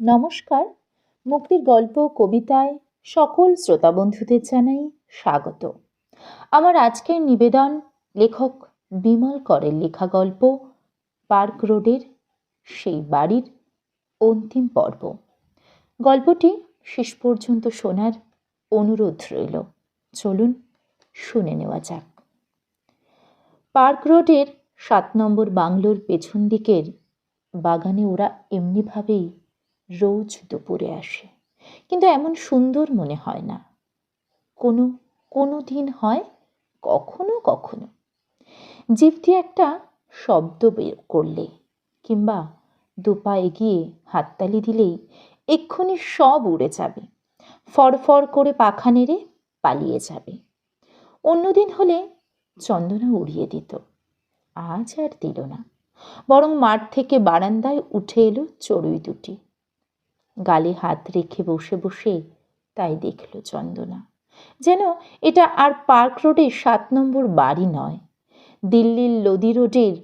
নমস্কার। মুক্তির গল্প, কবিতায় সকল শ্রোতা বন্ধুদের জানাই স্বাগত। আমার আজকের নিবেদন লেখক বিমল করের লেখা গল্প, পার্ক রোডের সেই বাড়ির অন্তিম পর্ব। গল্পটি শেষ পর্যন্ত শোনার অনুরোধ রইল। চলুন শুনে নেওয়া যাক। পার্ক রোডের সাত নম্বর বাংলোর পেছন দিকের বাগানে ওরা এমনিভাবেই রোজ দুপুরে আসে। কিন্তু এমন সুন্দর মনে হয় না। কোনো কোনো দিন হয়, কখনো কখনো। জিপটি একটা শব্দ বের করলে কিংবা দুপা এগিয়ে হাততালি দিলেই এক্ষুনি সব উড়ে যাবে। ফরফর করে পাখা নেড়ে পালিয়ে যাবে। অন্যদিন হলে চন্দনা উড়িয়ে দিত। আজ আর দিল না। বরং মাঠ থেকে বারান্দায় উঠে এলো চড়ুই দুটি। গালে হাত রেখে বসে বসে তাই দেখল চন্দনা। যেন এটা আর পার্ক রোডের সাত নম্বর বাড়ি নয়, দিল্লির লোদি রোডের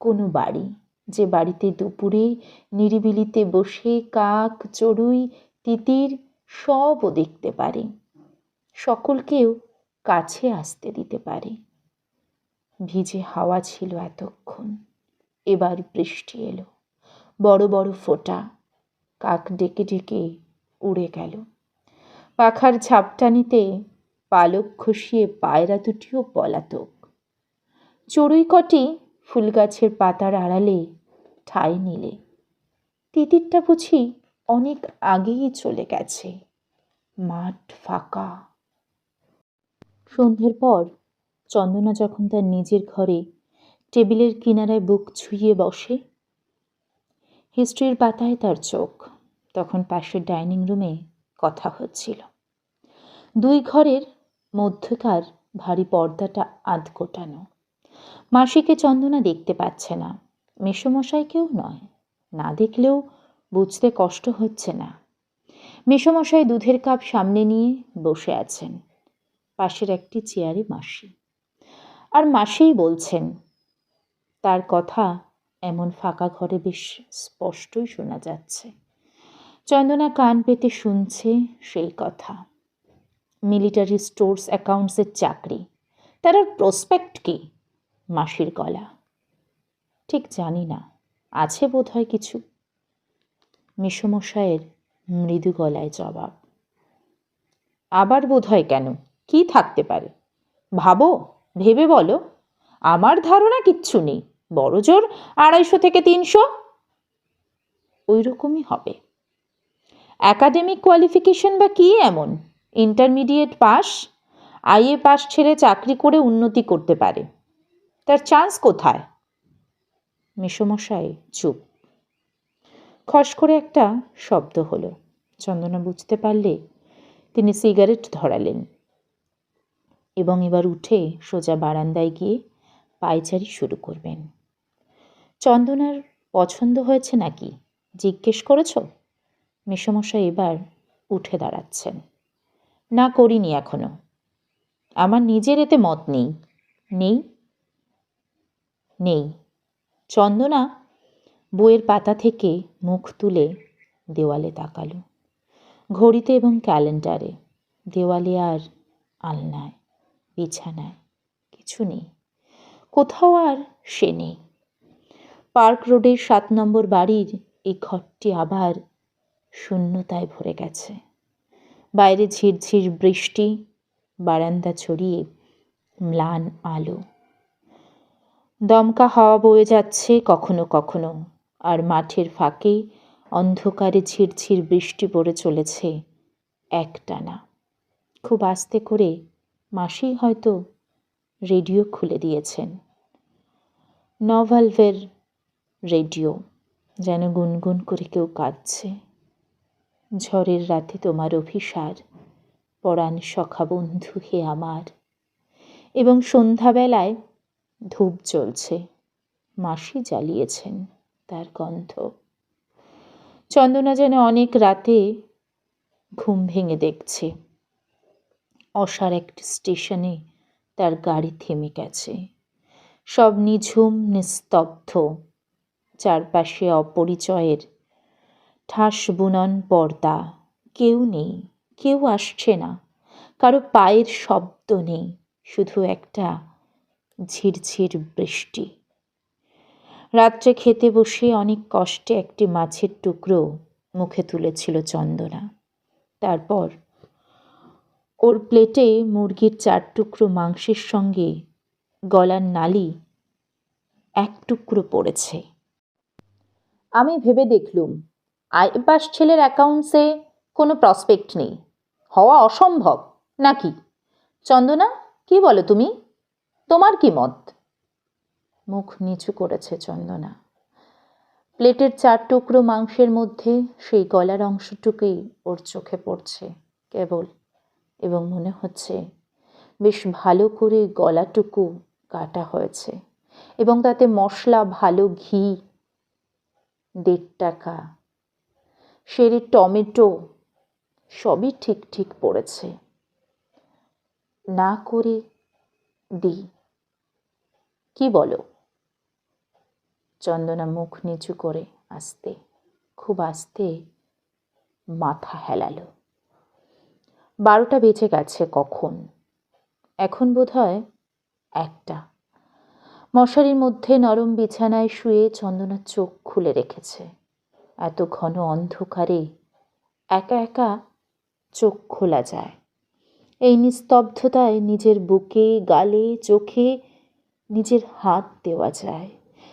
কোনো বাড়ি। যে বাড়িতে দুপুরে নিরিবিলিতে বসে কাক, চড়ুই, তিতির সবও দেখতে পারে। সকলকেও কাছে আসতে দিতে পারে। ভিজে হাওয়া ছিল এতক্ষণ। এবার বৃষ্টি এলো। বড় বড় ফোঁটা কাক ডেকে ডেকে উড়ে গেল। পাখার ঝাপটানিতে পালক খসিয়ে পায়রা দুটিও পলাতক। চড়ুই কটি ফুল গাছের পাতার আড়ালে ঠাই নিলে। তিতিরটা বুঝি অনেক আগেই চলে গেছে। মাঠ ফাঁকা। সন্ধ্যের পর চন্দনা যখন তার নিজের ঘরে টেবিলের কিনারায় বুক ছুঁয়ে বসে হিস্ট্রির পাতায় তার চোখ। তখন পাশের ডাইনিং রুমে কথা হচ্ছিল। দুই ঘরের মধ্যকার ভারী পর্দাটা আধ গোটানো। মাসিকে চন্দনা দেখতে পাচ্ছে না। মেসমশাইকেও নয়। না দেখলেও বুঝতে কষ্ট হচ্ছে না। মেসমশাই দুধের কাপ সামনে নিয়ে বসে আছেন। পাশের একটি চেয়ারে মাসি। আর মাসিই বলছেন, তার কথা এমন ফাঁকা ঘরে বেশ স্পষ্টই শোনা যাচ্ছে। চন্দনা কান পেতে শুনছে সেই কথা। মিলিটারি স্টোর্স অ্যাকাউন্টসের চাকরি। তার আর প্রসপেক্ট কি? মাসির গলা। ঠিক জানি না, আছে বোধ হয় কিছু। মিশমশায়ের মৃদু গলায় জবাব। আবার বোধ হয় কেন? কি থাকতে পারে? ভাবো, ভেবে বলো। আমার ধারণা কিচ্ছু নেই। বড় জোর আড়াইশো থেকে তিনশো। ওই রকমই হবে। অ্যাকাডেমিক কোয়ালিফিকেশন বা কী এমন? ইন্টারমিডিয়েট পাস, আইএ পাস ছেড়ে চাকরি করে উন্নতি করতে পারে। তার চান্স কোথায়? মেসমশাই, চুপ। খস করে একটা শব্দ হলো। চন্দনা বুঝতে পারলে তিনি সিগারেট ধরালেন এবং এবার উঠে সোজা বারান্দায় গিয়ে পায়চারি শুরু করবেন। চন্দনার পছন্দ হয়েছে নাকি? জিজ্ঞেস করেছ? মেসমশাই এবার উঠে দাঁড়াচ্ছেন। না করিনি এখনও। আমার নিজের এতে মত নেই। নেই? নেই। চন্দনা বইয়ের পাতা থেকে মুখ তুলে দেওয়ালে তাকালো। ঘড়িতে এবং ক্যালেন্ডারে। দেওয়ালে আর আলনায়, বিছানায়, কিছু নেই। কোথাও আর সে নেই। পার্ক রোডের সাত নম্বর বাড়ির এই ঘরটি আবার শূন্যতায় ভরে গেছে। বাইরে ঝিরঝির বৃষ্টি, বারান্দা ছড়িয়ে ম্লান আলো। দমকা হাওয়া বয়ে যাচ্ছে কখনো কখনো, আর মাঠের ফাঁকে অন্ধকারে ঝিরঝির বৃষ্টি পড়ে চলেছে একটানা। খুব আস্তে করে মাসি হয়তো রেডিও খুলে দিয়েছেন। নভালভের রেডিও, যেন গুনগুন করে কেউ কাঁদছে। ঝড়ের রাতে তোমার অভিসার, পরাণ সখা বন্ধু হে আমার। এবং সন্ধ্যাবেলায় ধূপ জ্বলছে, মাসি জ্বালিয়েছেন তার গন্ধ। চন্দনা যেন অনেক রাতে ঘুম ভেঙে দেখছে। অসার একটি স্টেশনে তার গাড়ি থেমে গেছে। সব নিঝুম, নিস্তব্ধ। চারপাশে অপরিচয়ের। ঠাস বুনন পর্দা। কেউ নেই, কেউ আসছে না। কারও পায়ের শব্দ নেই, শুধু একটা ঝিরঝির বৃষ্টি। রাত্রে খেতে বসে অনেক কষ্টে একটি মাছের টুকরো মুখে তুলেছিল চন্দনা। তারপর ওর প্লেটে মুরগির চার টুকরো মাংসের সঙ্গে গলার নালি এক টুকরো পড়েছে। আমি ভেবে দেখলুম, আইপাস ছেলের অ্যাকাউন্টসে কোনো প্রসপেক্ট নেই। হওয়া অসম্ভব, নাকি? চন্দনা, কি বলো তুমি? তোমার কি মত? মুখ নিচু করেছে চন্দনা। প্লেটের চার টুকরো মাংসের মধ্যে সেই গলার অংশটুকুই ওর চোখে পড়ছে, কেবল, এবং মনে হচ্ছে বেশ ভালো করে গলাটুকু কাটা হয়েছে, এবং তাতে মশলা, ভালো ঘি দেড় টাকা। সেরে টমেটো সবই ঠিক ঠিক পড়েছে। না করে দিই কি বলো? চন্দনা মুখ নিচু করে আস্তে, খুব আস্তে মাথা হেলালো। বারোটা বেজে গেছে কখন? এখন বোধ হয় একটা। মশারির মধ্যে নরম বিছানায় শুয়ে চন্দনা চোখ খুলে রেখেছে। এত ঘন অন্ধকারে একা একা চোখ খোলা যায়। এই নিস্তব্ধতায় নিজের বুকে, গালে, চোখে নিজের হাত দেওয়া যায়।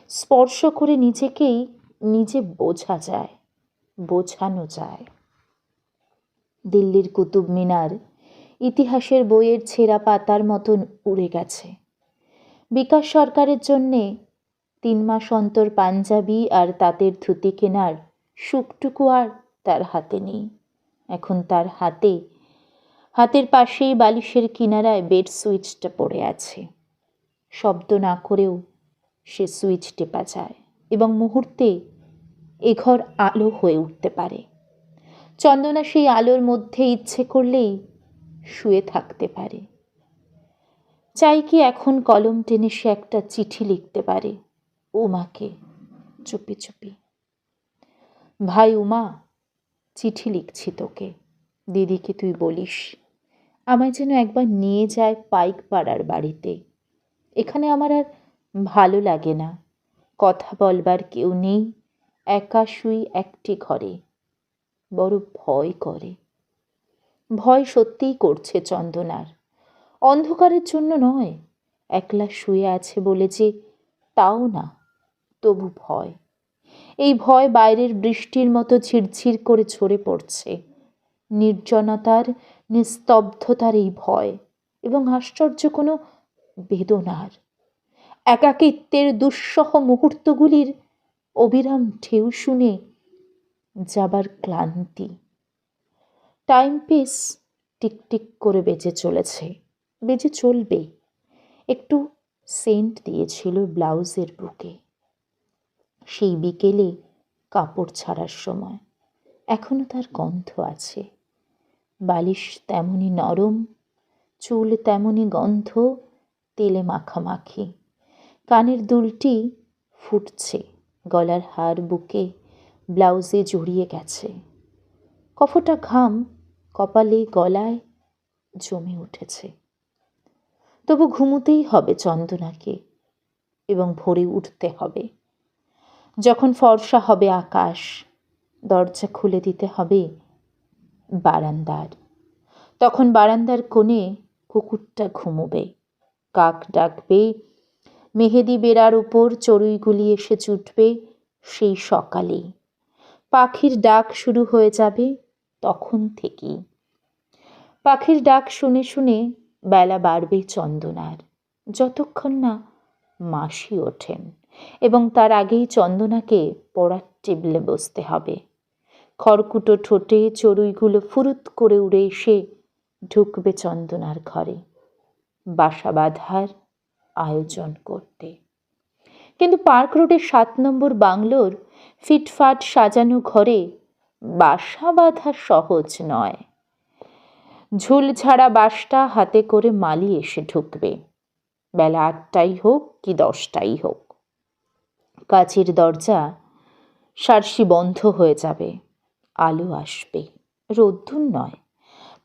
স্পর্শ করে নিজেকেই নিজে বোঝা যায়, বোঝানো যায়। দিল্লির কুতুব মিনার ইতিহাসের বইয়ের ছেঁড়া পাতার মতন উড়ে গেছে। বিকাশ সরকারের জন্যে তিন মাস অন্তর পাঞ্জাবি আর তাঁতের ধুতি কেনার সুখটুকু আর তার হাতে নেই। এখন তার হাতে, হাতের পাশেই বালিশের কিনারায় বেড সুইচটা পড়ে আছে। শব্দ না করেও সে সুইচ টেপা যায় এবং মুহূর্তে এ ঘর আলো হয়ে উঠতে পারে। চন্দনা সেই আলোর মধ্যে ইচ্ছে করলেই শুয়ে থাকতে পারে। চাই কি এখন কলম টেনে সে একটা চিঠি লিখতে পারে। উমাকে। চুপি চুপি। ভাই উমা, চিঠি লিখছি তোকে। দিদিকে তুই বলিস, আমায় যেন একবার নিয়ে যায় পাইক পাড়ার বাড়িতে। এখানে আমার আর ভালো লাগে না। কথা বলবার কেউ নেই, একা শুই একটি ঘরে। বড় ভয় করে। ভয় সত্যিই করছে চন্দনার। অন্ধকারের জন্য নয়। একলা শুয়ে আছে বলে যে তাও না, তবু ভয়। এই ভয় বাইরের বৃষ্টির মতো ঝিরঝির করে ঝরে পড়ছে। নির্জনতার, নিস্তব্ধতার এই ভয় এবং আশ্চর্য কোনো বেদনার। একাকিত্বের দুঃসহ মুহূর্তগুলির অবিরাম ঢেউ শুনে যাবার ক্লান্তি। টাইম পিস টিকটিক করে বেজে চলেছে। বেজে চলবে। একটু সেন্ট দিয়েছিল ব্লাউজের বুকে। সেই বিকেলে কাপড় ছাড়ার সময়। এখনও তার গন্ধ আছে। বালিশ তেমনই নরম, চুল তেমনই গন্ধ, তেলে মাখামাখি। কানের দুলটি ফুটছে, গলার হার বুকে ব্লাউজে জড়িয়ে গেছে। কফটা ঘাম কপালে গলায় জমে উঠেছে। তবু ঘুমোতেই হবে চন্দনাকে এবং ভোরে উঠতে হবে। যখন ফর্সা হবে আকাশ, দরজা খুলে দিতে হবে বারান্দার। তখন বারান্দার কোণে কুকুরটা ঘুমোবে, কাক ডাকবে, মেহেদি বেড়ার উপর চড়ুইগুলি এসে চুটবে সেই সকালেই। পাখির ডাক শুরু হয়ে যাবে তখন থেকেই। পাখির ডাক শুনে শুনে বেলা বাড়বে চন্দনার। যতক্ষণ না মাসি ওঠেন এবং তার আগেই চন্দনাকে পড়ার টেবিলে বসতে হবে। খড়কুটো ঠোঁটে চড়ুইগুলো ফুরুত করে উড়ে এসে ঢুকবে চন্দনার ঘরে। বাসা বাঁধার আয়োজন করতে। কিন্তু পার্ক রোডের সাত নম্বর বাংলোর ফিটফাট সাজানো ঘরে বাসা বাঁধা সহজ নয়। ঝুল ছাড়া বাসটা হাতে করে মালি এসে ঢুকবে। বেলা আটটাই হোক কি দশটাই হোক। কাচের দরজা সারসি বন্ধ হয়ে যাবে। আলো আসবে। রোদ্দুর নয়।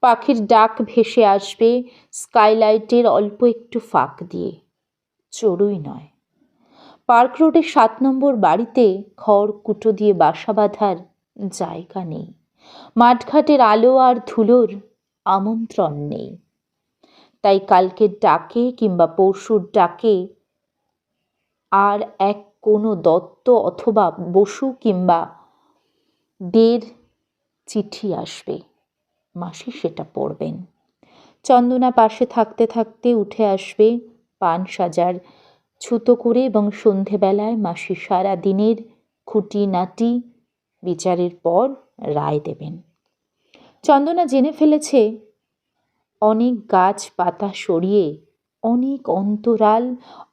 পাখির ডাক ভেসে আসবে স্কাইলাইটের অল্প একটু ফাঁক দিয়ে। চড়ুই নয়। পার্ক রোডের সাত নম্বর বাড়িতে খড় কুটো দিয়ে বাসা বাঁধার জায়গা নেই। মাঠঘাটের আলো আর ধুলোর আমন্ত্রণ নেই। তাই কালকের ডাকে কিংবা পরশুর ডাকে আর এক কোনো দত্ত অথবা বসু কিংবা দের চিঠি আসবে। মাসি সেটা পড়বেন। চন্দনা পাশে থাকতে থাকতে উঠে আসবে পান সাজার ছুতো করে এবং সন্ধেবেলায় মাসি সারা দিনের খুঁটিনাটি বিচারের পর রায় দেবেন। চন্দনা জেনে ফেলেছে, অনেক গাছ পাতা সরিয়ে, অনেক অন্তরাল,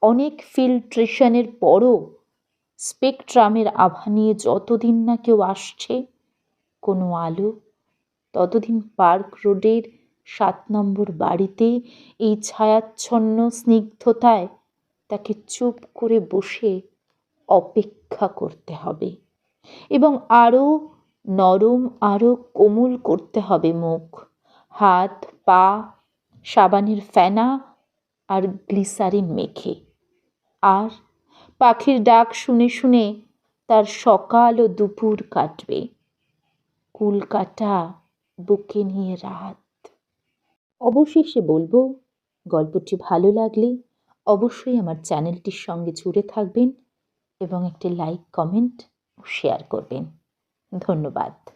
অনেক ফিল্ট্রেশনের পরও স্পেকট্রামের আভা নিয়ে যতদিন না কেউ আসছে, কোনো আলো, ততদিন পার্ক রোডের সাত নম্বর বাড়িতে এই ছায়াচ্ছন্ন স্নিগ্ধতায় তাকে চুপ করে বসে অপেক্ষা করতে হবে। এবং আরও নরম আরও কোমল করতে হবে মুখ। হাত, পা, সাবানের ফেনা আর গ্লিসারিন মেখে। আর পাখির ডাক শুনে শুনে তার সকাল ও দুপুর কাটবে। কুল কাটা বুকে নিয়ে রাত। অবশেষে বলব, গল্পটি ভালো লাগলে অবশ্যই আমার চ্যানেলটির সঙ্গে জুড়ে থাকবেন এবং একটি লাইক, কমেন্ট শেয়ার করবেন। ধন্যবাদ।